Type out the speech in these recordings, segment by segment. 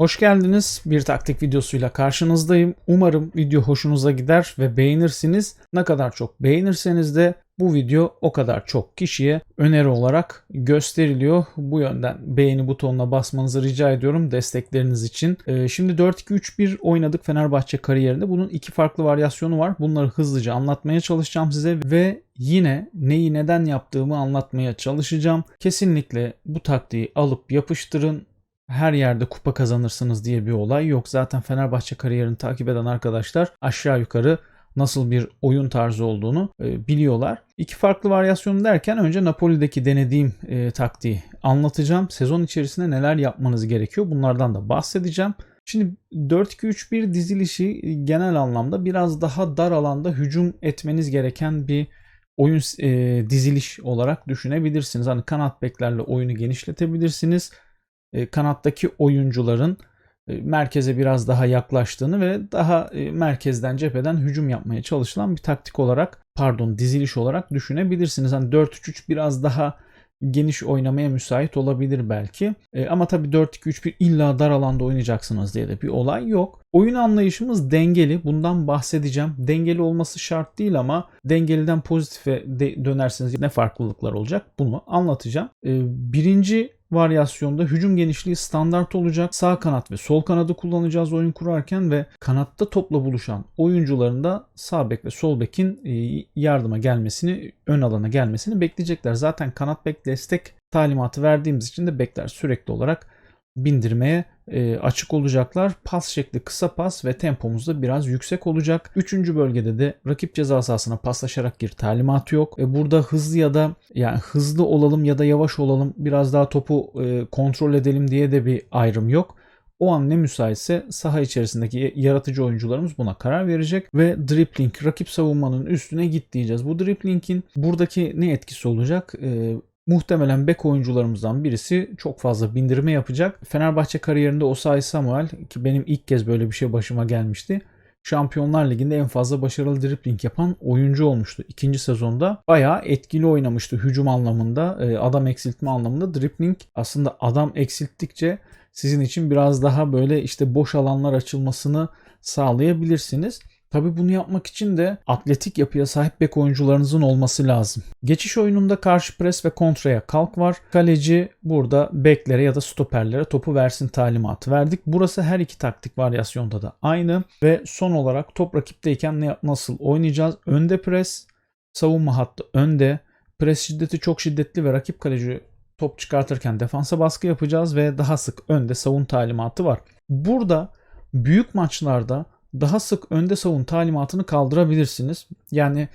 Hoş geldiniz. Bir taktik videosuyla karşınızdayım. Umarım video hoşunuza gider ve beğenirsiniz. Ne kadar çok beğenirseniz de bu video o kadar çok kişiye öneri olarak gösteriliyor. Bu yönden beğeni butonuna basmanızı rica ediyorum destekleriniz için. Ee, şimdi 4-2-3-1 oynadık Fenerbahçe kariyerinde. Bunun iki farklı varyasyonu var. Bunları hızlıca anlatmaya çalışacağım size ve yine neyi neden yaptığımı anlatmaya çalışacağım. Kesinlikle bu taktiği alıp yapıştırın her yerde kupa kazanırsınız diye bir olay yok. Zaten Fenerbahçe kariyerini takip eden arkadaşlar aşağı yukarı nasıl bir oyun tarzı olduğunu e, biliyorlar. İki farklı varyasyon derken önce Napoli'deki denediğim e, taktiği anlatacağım. Sezon içerisinde neler yapmanız gerekiyor bunlardan da bahsedeceğim. Şimdi 4-2-3-1 dizilişi genel anlamda biraz daha dar alanda hücum etmeniz gereken bir oyun e, diziliş olarak düşünebilirsiniz. Hani kanat beklerle oyunu genişletebilirsiniz kanattaki oyuncuların e, merkeze biraz daha yaklaştığını ve daha e, merkezden cepheden hücum yapmaya çalışılan bir taktik olarak pardon diziliş olarak düşünebilirsiniz. Hani 4-3-3 biraz daha geniş oynamaya müsait olabilir belki. E, ama tabii 4-2-3-1 illa dar alanda oynayacaksınız diye de bir olay yok. Oyun anlayışımız dengeli. Bundan bahsedeceğim. Dengeli olması şart değil ama dengeliden pozitife de dönerseniz ne farklılıklar olacak bunu anlatacağım. E, birinci varyasyonda hücum genişliği standart olacak. Sağ kanat ve sol kanadı kullanacağız oyun kurarken ve kanatta topla buluşan oyuncuların da sağ bek ve sol bekin e, yardıma gelmesini, ön alana gelmesini bekleyecekler. Zaten kanat bek destek talimatı verdiğimiz için de bekler sürekli olarak bindirmeye e, açık olacaklar. Pas şekli kısa pas ve tempomuz da biraz yüksek olacak. Üçüncü bölgede de rakip ceza sahasına paslaşarak gir talimatı yok. E, burada hızlı ya da yani hızlı olalım ya da yavaş olalım biraz daha topu e, kontrol edelim diye de bir ayrım yok. O an ne müsaitse saha içerisindeki yaratıcı oyuncularımız buna karar verecek ve dribbling rakip savunmanın üstüne git diyeceğiz. Bu dribblingin buradaki ne etkisi olacak? Ee, Muhtemelen bek oyuncularımızdan birisi çok fazla bindirme yapacak. Fenerbahçe kariyerinde Osay Samuel ki benim ilk kez böyle bir şey başıma gelmişti. Şampiyonlar Ligi'nde en fazla başarılı dribbling yapan oyuncu olmuştu. İkinci sezonda bayağı etkili oynamıştı hücum anlamında, e, adam eksiltme anlamında. Dribbling aslında adam eksilttikçe sizin için biraz daha böyle işte boş alanlar açılmasını sağlayabilirsiniz. Tabi bunu yapmak için de atletik yapıya sahip bek oyuncularınızın olması lazım. Geçiş oyununda karşı pres ve kontraya kalk var. Kaleci burada beklere ya da stoperlere topu versin talimatı verdik. Burası her iki taktik varyasyonda da aynı. Ve son olarak top rakipteyken ne, nasıl oynayacağız? Önde pres, savunma hattı önde. Pres şiddeti çok şiddetli ve rakip kaleci top çıkartırken defansa baskı yapacağız ve daha sık önde savun talimatı var. Burada büyük maçlarda daha sık önde savun talimatını kaldırabilirsiniz. Yani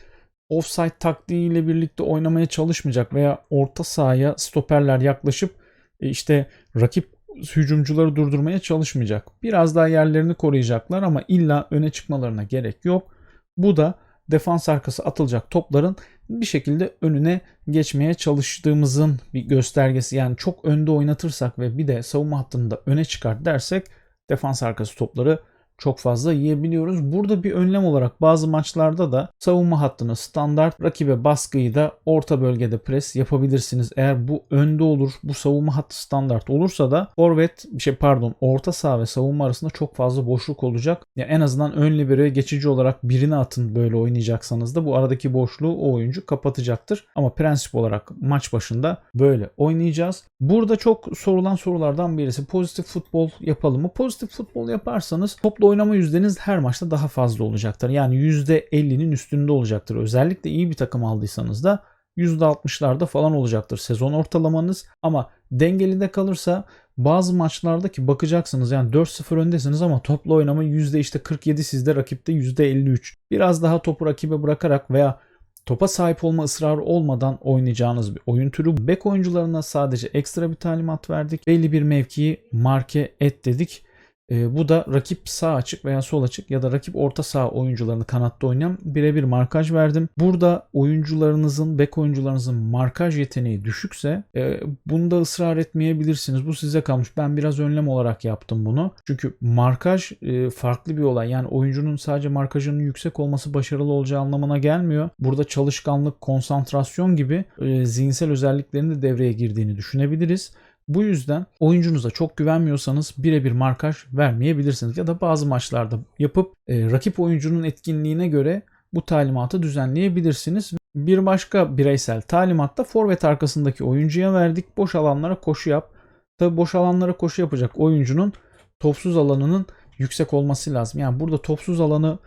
offside taktiğiyle birlikte oynamaya çalışmayacak veya orta sahaya stoperler yaklaşıp e, işte rakip hücumcuları durdurmaya çalışmayacak. Biraz daha yerlerini koruyacaklar ama illa öne çıkmalarına gerek yok. Bu da defans arkası atılacak topların bir şekilde önüne geçmeye çalıştığımızın bir göstergesi. Yani çok önde oynatırsak ve bir de savunma hattında öne çıkart dersek defans arkası topları çok fazla yiyebiliyoruz. Burada bir önlem olarak bazı maçlarda da savunma hattını standart rakibe baskıyı da orta bölgede pres yapabilirsiniz. Eğer bu önde olur, bu savunma hattı standart olursa da forvet şey pardon orta saha ve savunma arasında çok fazla boşluk olacak. Ya en azından ön libero geçici olarak birini atın böyle oynayacaksanız da bu aradaki boşluğu o oyuncu kapatacaktır. Ama prensip olarak maç başında böyle oynayacağız. Burada çok sorulan sorulardan birisi pozitif futbol yapalım mı? Pozitif futbol yaparsanız toplu oynama yüzdeniz her maçta daha fazla olacaktır. Yani %50'nin üstünde olacaktır. Özellikle iyi bir takım aldıysanız da %60'larda falan olacaktır sezon ortalamanız. Ama dengeli de kalırsa bazı maçlarda ki bakacaksınız yani 4-0 öndesiniz ama toplu oynama yüzde işte 47 sizde rakipte %53. Biraz daha topu rakibe bırakarak veya topa sahip olma ısrarı olmadan oynayacağınız bir oyun türü. Bek oyuncularına sadece ekstra bir talimat verdik. Belli bir mevkiyi marke et dedik. E, bu da rakip sağ açık veya sol açık ya da rakip orta sağ oyuncularını kanatta oynayan birebir markaj verdim. Burada oyuncularınızın, bek oyuncularınızın markaj yeteneği düşükse e, bunda ısrar etmeyebilirsiniz. Bu size kalmış. Ben biraz önlem olarak yaptım bunu. Çünkü markaj e, farklı bir olay. Yani oyuncunun sadece markajının yüksek olması başarılı olacağı anlamına gelmiyor. Burada çalışkanlık, konsantrasyon gibi e, zihinsel özelliklerin de devreye girdiğini düşünebiliriz. Bu yüzden oyuncunuza çok güvenmiyorsanız birebir markaj vermeyebilirsiniz. Ya da bazı maçlarda yapıp e, rakip oyuncunun etkinliğine göre bu talimatı düzenleyebilirsiniz. Bir başka bireysel talimatta forvet arkasındaki oyuncuya verdik. Boş alanlara koşu yap. Tabi boş alanlara koşu yapacak oyuncunun topsuz alanının yüksek olması lazım. Yani burada topsuz alanı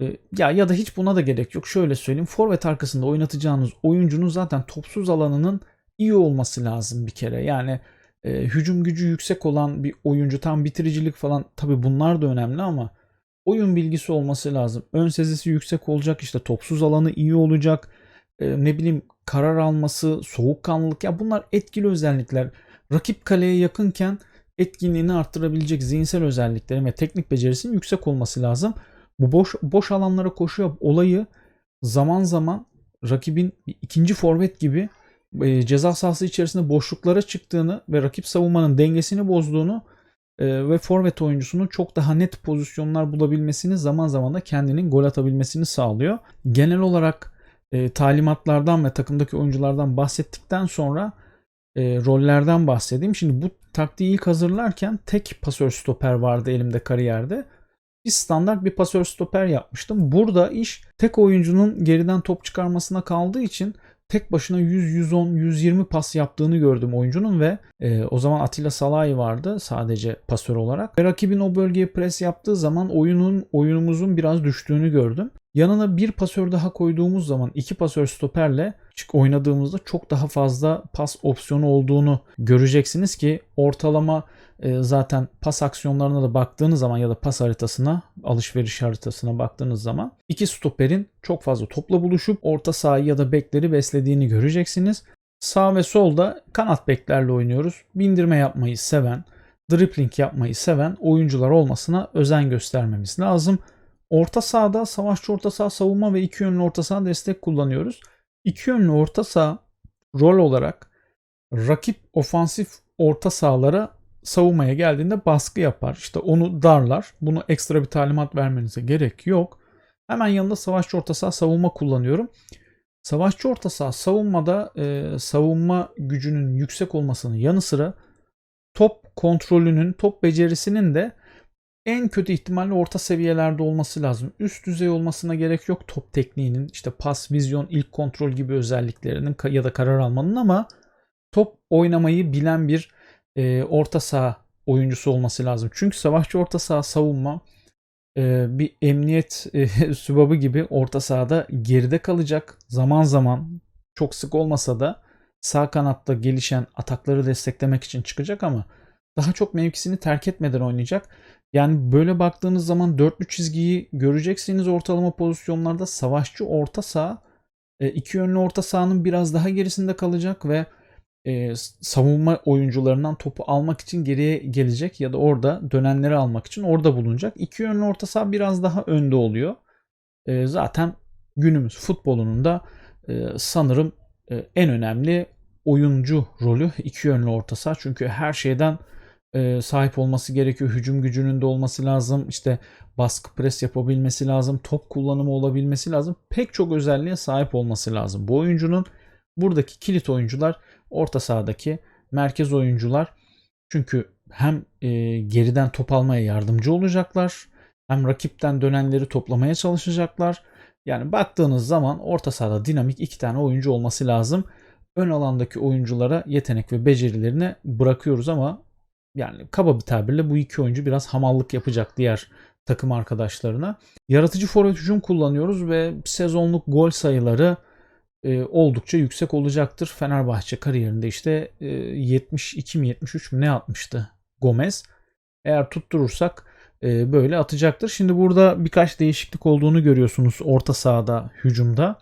e, ya ya da hiç buna da gerek yok. Şöyle söyleyeyim. Forvet arkasında oynatacağınız oyuncunun zaten topsuz alanının iyi olması lazım bir kere. Yani e, hücum gücü yüksek olan bir oyuncu tam bitiricilik falan tabi bunlar da önemli ama oyun bilgisi olması lazım. Ön sezisi yüksek olacak işte topsuz alanı iyi olacak. E, ne bileyim karar alması, soğukkanlılık ya bunlar etkili özellikler. Rakip kaleye yakınken etkinliğini arttırabilecek zihinsel özellikleri ve teknik becerisinin yüksek olması lazım. Bu boş boş alanlara koşu olayı zaman zaman rakibin ikinci forvet gibi e, ceza sahası içerisinde boşluklara çıktığını ve rakip savunmanın dengesini bozduğunu e, ve forvet oyuncusunun çok daha net pozisyonlar bulabilmesini zaman zaman da kendinin gol atabilmesini sağlıyor. Genel olarak e, talimatlardan ve takımdaki oyunculardan bahsettikten sonra e, rollerden bahsedeyim. Şimdi bu taktiği ilk hazırlarken tek pasör stoper vardı elimde kariyerde. Bir standart bir pasör stoper yapmıştım. Burada iş tek oyuncunun geriden top çıkarmasına kaldığı için tek başına 100, 110, 120 pas yaptığını gördüm oyuncunun ve e, o zaman Atilla Salahi vardı sadece pasör olarak. Ve rakibin o bölgeye pres yaptığı zaman oyunun oyunumuzun biraz düştüğünü gördüm. Yanına bir pasör daha koyduğumuz zaman iki pasör stoperle oynadığımızda çok daha fazla pas opsiyonu olduğunu göreceksiniz ki ortalama zaten pas aksiyonlarına da baktığınız zaman ya da pas haritasına, alışveriş haritasına baktığınız zaman iki stoperin çok fazla topla buluşup orta sahayı ya da bekleri beslediğini göreceksiniz. Sağ ve solda kanat beklerle oynuyoruz. Bindirme yapmayı seven, dribbling yapmayı seven oyuncular olmasına özen göstermemiz lazım. Orta sahada savaşçı orta saha savunma ve iki yönlü orta saha destek kullanıyoruz. İki yönlü orta saha rol olarak rakip ofansif orta sahalara savunmaya geldiğinde baskı yapar. İşte onu darlar. Bunu ekstra bir talimat vermenize gerek yok. Hemen yanında savaşçı orta saha savunma kullanıyorum. Savaşçı orta saha savunmada e, savunma gücünün yüksek olmasının yanı sıra top kontrolünün, top becerisinin de en kötü ihtimalle orta seviyelerde olması lazım. Üst düzey olmasına gerek yok top tekniğinin, işte pas, vizyon, ilk kontrol gibi özelliklerinin ya da karar almanın ama top oynamayı bilen bir e, orta saha oyuncusu olması lazım. Çünkü savaşçı orta saha savunma e, bir emniyet e, sübabı gibi orta sahada geride kalacak. Zaman zaman çok sık olmasa da sağ kanatta gelişen atakları desteklemek için çıkacak ama daha çok mevkisini terk etmeden oynayacak. Yani böyle baktığınız zaman dörtlü çizgiyi göreceksiniz ortalama pozisyonlarda savaşçı orta saha iki yönlü orta sahanın biraz daha gerisinde kalacak ve e, savunma oyuncularından topu almak için geriye gelecek ya da orada dönenleri almak için orada bulunacak. İki yönlü orta saha biraz daha önde oluyor. E, zaten günümüz futbolunun da e, sanırım e, en önemli oyuncu rolü iki yönlü orta saha. Çünkü her şeyden e, sahip olması gerekiyor. Hücum gücünün de olması lazım. İşte baskı pres yapabilmesi lazım. Top kullanımı olabilmesi lazım. Pek çok özelliğe sahip olması lazım. Bu oyuncunun buradaki kilit oyuncular orta sahadaki merkez oyuncular. Çünkü hem e, geriden top almaya yardımcı olacaklar. Hem rakipten dönenleri toplamaya çalışacaklar. Yani baktığınız zaman orta sahada dinamik iki tane oyuncu olması lazım. Ön alandaki oyunculara yetenek ve becerilerini bırakıyoruz ama yani kaba bir tabirle bu iki oyuncu biraz hamallık yapacak diğer takım arkadaşlarına. Yaratıcı forvet hücum kullanıyoruz ve sezonluk gol sayıları e, oldukça yüksek olacaktır. Fenerbahçe kariyerinde işte e, 72 mi 73 mi ne atmıştı Gomez. Eğer tutturursak e, böyle atacaktır. Şimdi burada birkaç değişiklik olduğunu görüyorsunuz orta sahada, hücumda.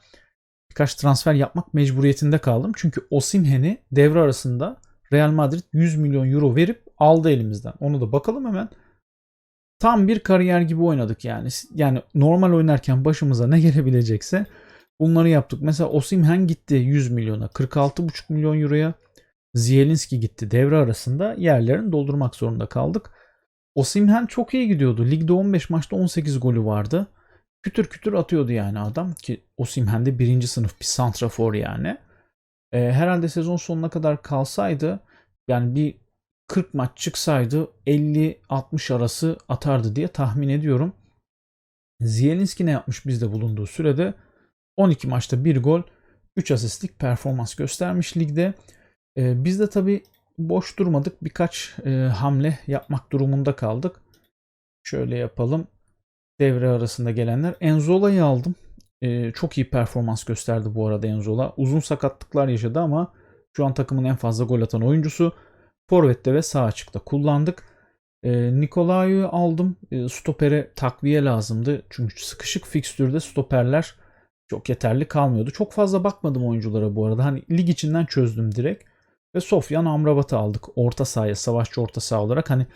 Birkaç transfer yapmak mecburiyetinde kaldım. Çünkü Osimhen'i devre arasında Real Madrid 100 milyon euro verip aldı elimizden. Onu da bakalım hemen. Tam bir kariyer gibi oynadık yani. Yani normal oynarken başımıza ne gelebilecekse bunları yaptık. Mesela Osimhen gitti 100 milyona. 46,5 milyon euroya Zielinski gitti. Devre arasında yerlerini doldurmak zorunda kaldık. Osimhen çok iyi gidiyordu. Ligde 15 maçta 18 golü vardı. Kütür kütür atıyordu yani adam ki Osimhen de birinci sınıf bir santrafor yani. E, herhalde sezon sonuna kadar kalsaydı yani bir 40 maç çıksaydı 50-60 arası atardı diye tahmin ediyorum. Zielinski ne yapmış bizde bulunduğu sürede 12 maçta 1 gol 3 asistlik performans göstermiş ligde. Ee, biz de tabi boş durmadık birkaç e, hamle yapmak durumunda kaldık. Şöyle yapalım. Devre arasında gelenler. Enzola'yı aldım. Ee, çok iyi performans gösterdi bu arada Enzola. Uzun sakatlıklar yaşadı ama şu an takımın en fazla gol atan oyuncusu. Forvet'te ve sağ açıkta kullandık. E, Nikolay'ı aldım. E, stopere takviye lazımdı. Çünkü sıkışık fikstürde stoperler çok yeterli kalmıyordu. Çok fazla bakmadım oyunculara bu arada. Hani lig içinden çözdüm direkt. Ve Sofyan Amrabat'ı aldık. Orta sahaya, savaşçı orta saha olarak. Hani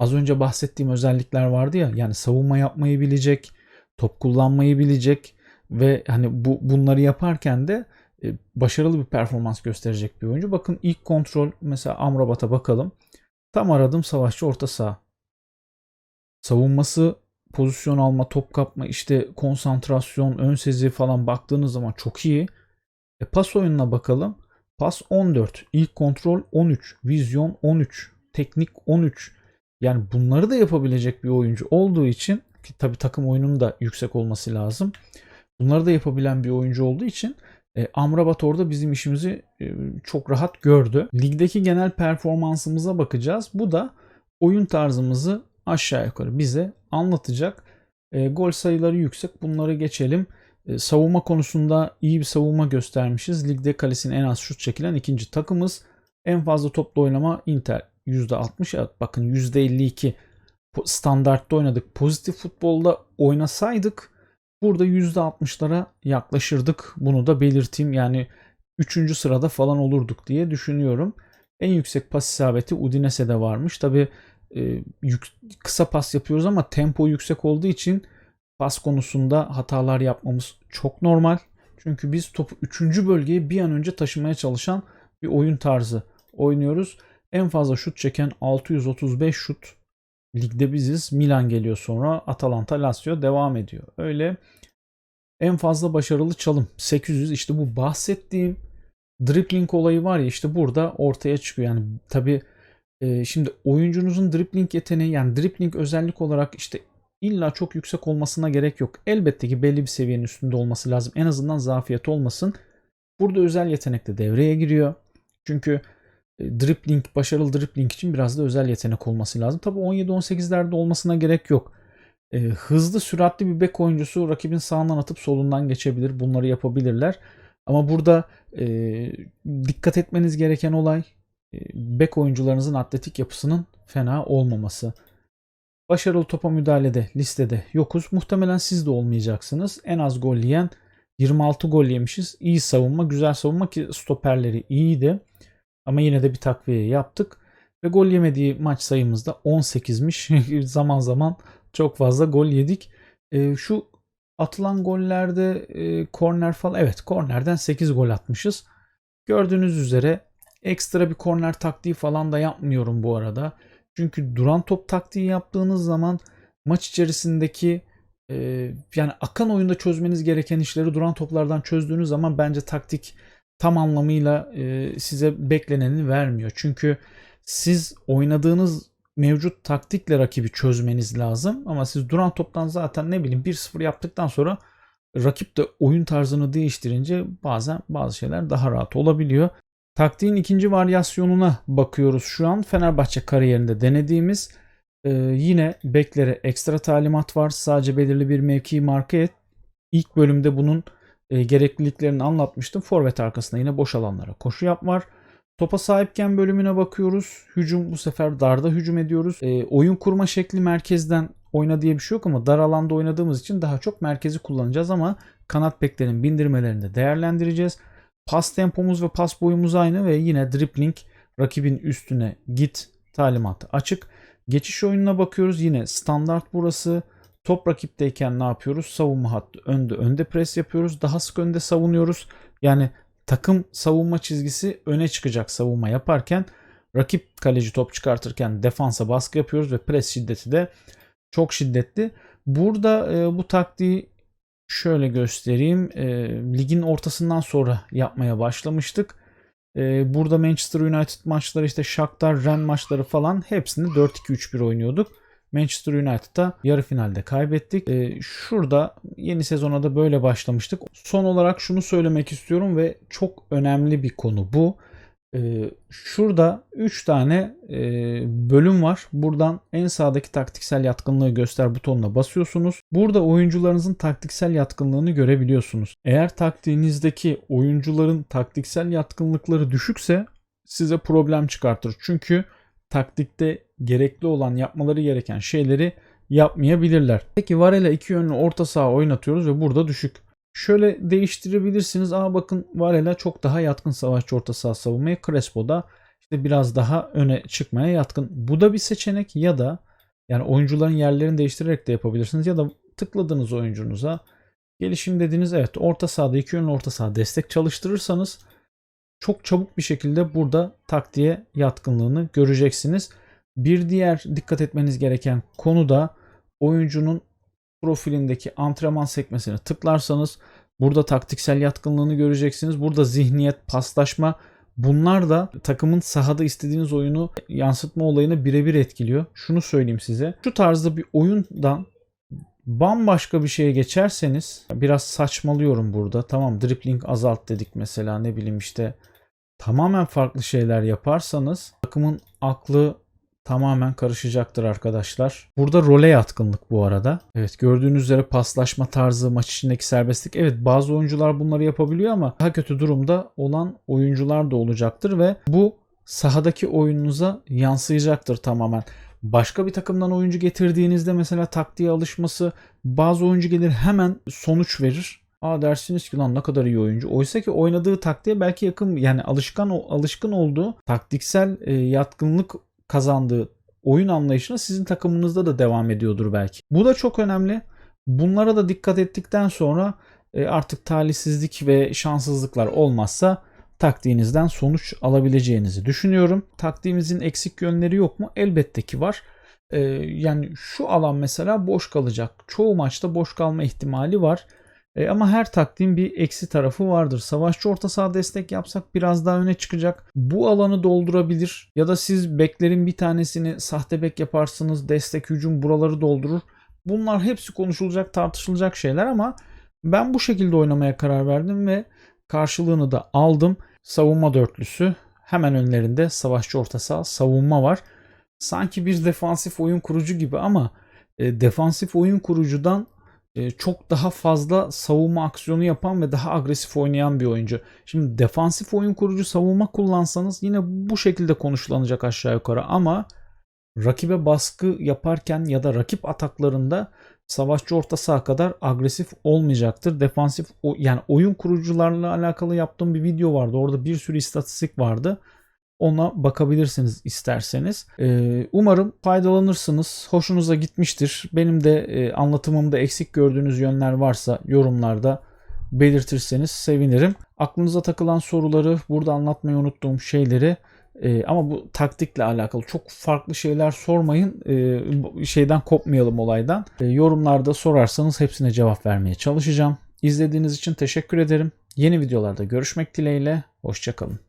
az önce bahsettiğim özellikler vardı ya. Yani savunma yapmayı bilecek, top kullanmayı bilecek ve hani bu bunları yaparken de e, başarılı bir performans gösterecek bir oyuncu. Bakın ilk kontrol mesela Amrabat'a bakalım. Tam aradım savaşçı orta saha. Savunması, pozisyon alma, top kapma, işte konsantrasyon, ön sezi falan baktığınız zaman çok iyi. E, pas oyununa bakalım. Pas 14, ilk kontrol 13, vizyon 13, teknik 13. Yani bunları da yapabilecek bir oyuncu olduğu için ki tabii takım oyunun da yüksek olması lazım. Bunları da yapabilen bir oyuncu olduğu için e, Amrabat orada bizim işimizi e, çok rahat gördü. Ligdeki genel performansımıza bakacağız. Bu da oyun tarzımızı aşağı yukarı bize anlatacak. E, gol sayıları yüksek. Bunları geçelim. E, savunma konusunda iyi bir savunma göstermişiz. Ligde kalesinin en az şut çekilen ikinci takımız. En fazla topla oynama Inter %60. Bakın %52 standartta oynadık. Pozitif futbolda oynasaydık Burada %60'lara yaklaşırdık. Bunu da belirteyim. Yani 3. sırada falan olurduk diye düşünüyorum. En yüksek pas isabeti Udinese'de varmış. Tabi e, kısa pas yapıyoruz ama tempo yüksek olduğu için pas konusunda hatalar yapmamız çok normal. Çünkü biz topu 3. bölgeye bir an önce taşımaya çalışan bir oyun tarzı oynuyoruz. En fazla şut çeken 635 şut Ligde biziz. Milan geliyor sonra. Atalanta, Lazio devam ediyor. Öyle en fazla başarılı çalım 800 işte bu bahsettiğim dribbling olayı var ya işte burada ortaya çıkıyor. Yani tabi e, şimdi oyuncunuzun dribbling yeteneği yani dribbling özellik olarak işte illa çok yüksek olmasına gerek yok. Elbette ki belli bir seviyenin üstünde olması lazım. En azından zafiyet olmasın. Burada özel yetenek de devreye giriyor. Çünkü e, dribbling, başarılı dribbling için biraz da özel yetenek olması lazım. Tabii 17-18'lerde olmasına gerek yok. E, hızlı, süratli bir bek oyuncusu rakibin sağından atıp solundan geçebilir. Bunları yapabilirler. Ama burada e, dikkat etmeniz gereken olay bek oyuncularınızın atletik yapısının fena olmaması. Başarılı topa müdahalede listede yokuz. Muhtemelen siz de olmayacaksınız. En az gol yiyen 26 gol yemişiz. İyi savunma, güzel savunma ki stoperleri iyiydi. Ama yine de bir takviye yaptık. Ve gol yemediği maç sayımız da 18'miş. zaman zaman çok fazla gol yedik. E, şu atılan gollerde e, korner falan evet kornerden 8 gol atmışız. Gördüğünüz üzere ekstra bir korner taktiği falan da yapmıyorum bu arada. Çünkü duran top taktiği yaptığınız zaman maç içerisindeki e, yani akan oyunda çözmeniz gereken işleri duran toplardan çözdüğünüz zaman bence taktik tam anlamıyla e, size bekleneni vermiyor. Çünkü siz oynadığınız mevcut taktikle rakibi çözmeniz lazım. Ama siz duran toptan zaten ne bileyim 1-0 yaptıktan sonra rakip de oyun tarzını değiştirince bazen bazı şeyler daha rahat olabiliyor. Taktiğin ikinci varyasyonuna bakıyoruz şu an. Fenerbahçe kariyerinde denediğimiz e, yine beklere ekstra talimat var. Sadece belirli bir mevki marka et. İlk bölümde bunun e, gerekliliklerini anlatmıştım. Forvet arkasında yine boş alanlara koşu yap var. Topa sahipken bölümüne bakıyoruz. Hücum bu sefer darda hücum ediyoruz. E, oyun kurma şekli merkezden oyna diye bir şey yok ama dar alanda oynadığımız için daha çok merkezi kullanacağız ama kanat beklerin bindirmelerini de değerlendireceğiz. Pas tempomuz ve pas boyumuz aynı ve yine dribbling rakibin üstüne git talimatı açık. Geçiş oyununa bakıyoruz. Yine standart burası. Top rakipteyken ne yapıyoruz? Savunma hattı önde önde pres yapıyoruz. Daha sık önde savunuyoruz. Yani takım savunma çizgisi öne çıkacak savunma yaparken rakip kaleci top çıkartırken defansa baskı yapıyoruz ve pres şiddeti de çok şiddetli. Burada e, bu taktiği şöyle göstereyim. E, ligin ortasından sonra yapmaya başlamıştık. Ee, burada Manchester United maçları işte Shakhtar Ren maçları falan hepsini 4-2-3-1 oynuyorduk. Manchester United'da yarı finalde kaybettik. Ee, şurada yeni sezona da böyle başlamıştık. Son olarak şunu söylemek istiyorum ve çok önemli bir konu bu. Ee, şurada 3 tane e, bölüm var. Buradan en sağdaki taktiksel yatkınlığı göster butonuna basıyorsunuz. Burada oyuncularınızın taktiksel yatkınlığını görebiliyorsunuz. Eğer taktiğinizdeki oyuncuların taktiksel yatkınlıkları düşükse size problem çıkartır. Çünkü taktikte gerekli olan yapmaları gereken şeyleri yapmayabilirler. Peki Varela iki yönlü orta saha oynatıyoruz ve burada düşük. Şöyle değiştirebilirsiniz. Aa bakın Varela çok daha yatkın savaşçı orta saha savunmaya. Crespo da işte biraz daha öne çıkmaya yatkın. Bu da bir seçenek ya da yani oyuncuların yerlerini değiştirerek de yapabilirsiniz ya da tıkladığınız oyuncunuza gelişim dediğiniz evet orta sahada iki yönlü orta saha destek çalıştırırsanız çok çabuk bir şekilde burada taktiğe yatkınlığını göreceksiniz. Bir diğer dikkat etmeniz gereken konu da oyuncunun profilindeki antrenman sekmesine tıklarsanız burada taktiksel yatkınlığını göreceksiniz. Burada zihniyet, paslaşma bunlar da takımın sahada istediğiniz oyunu yansıtma olayını birebir etkiliyor. Şunu söyleyeyim size. Şu tarzda bir oyundan bambaşka bir şeye geçerseniz biraz saçmalıyorum burada. Tamam dribbling azalt dedik mesela ne bileyim işte tamamen farklı şeyler yaparsanız takımın aklı tamamen karışacaktır arkadaşlar. Burada role yatkınlık bu arada. Evet gördüğünüz üzere paslaşma tarzı, maç içindeki serbestlik. Evet bazı oyuncular bunları yapabiliyor ama daha kötü durumda olan oyuncular da olacaktır ve bu sahadaki oyununuza yansıyacaktır tamamen. Başka bir takımdan oyuncu getirdiğinizde mesela taktiğe alışması bazı oyuncu gelir hemen sonuç verir. Aa dersiniz ki lan ne kadar iyi oyuncu. Oysa ki oynadığı taktiğe belki yakın yani alışkan alışkın olduğu taktiksel e, yatkınlık kazandığı oyun anlayışına sizin takımınızda da devam ediyordur belki. Bu da çok önemli. Bunlara da dikkat ettikten sonra e, artık talihsizlik ve şanssızlıklar olmazsa taktiğinizden sonuç alabileceğinizi düşünüyorum. Taktiğimizin eksik yönleri yok mu? Elbette ki var. E, yani şu alan mesela boş kalacak. Çoğu maçta boş kalma ihtimali var. E, ama her taktiğin bir eksi tarafı vardır. Savaşçı orta saha destek yapsak biraz daha öne çıkacak. Bu alanı doldurabilir. Ya da siz beklerin bir tanesini sahte bek yaparsınız. Destek hücum buraları doldurur. Bunlar hepsi konuşulacak tartışılacak şeyler ama ben bu şekilde oynamaya karar verdim ve karşılığını da aldım. Savunma dörtlüsü. Hemen önlerinde savaşçı orta saha savunma var. Sanki bir defansif oyun kurucu gibi ama e, defansif oyun kurucudan çok daha fazla savunma aksiyonu yapan ve daha agresif oynayan bir oyuncu. Şimdi defansif oyun kurucu savunma kullansanız yine bu şekilde konuşulanacak aşağı yukarı ama rakibe baskı yaparken ya da rakip ataklarında savaşçı orta saha kadar agresif olmayacaktır. Defansif yani oyun kurucularla alakalı yaptığım bir video vardı. Orada bir sürü istatistik vardı. Ona bakabilirsiniz isterseniz. Ee, umarım faydalanırsınız. Hoşunuza gitmiştir. Benim de e, anlatımımda eksik gördüğünüz yönler varsa yorumlarda belirtirseniz sevinirim. Aklınıza takılan soruları, burada anlatmayı unuttuğum şeyleri e, ama bu taktikle alakalı çok farklı şeyler sormayın. E, şeyden kopmayalım olaydan. Yorumlarda sorarsanız hepsine cevap vermeye çalışacağım. İzlediğiniz için teşekkür ederim. Yeni videolarda görüşmek dileğiyle. Hoşçakalın.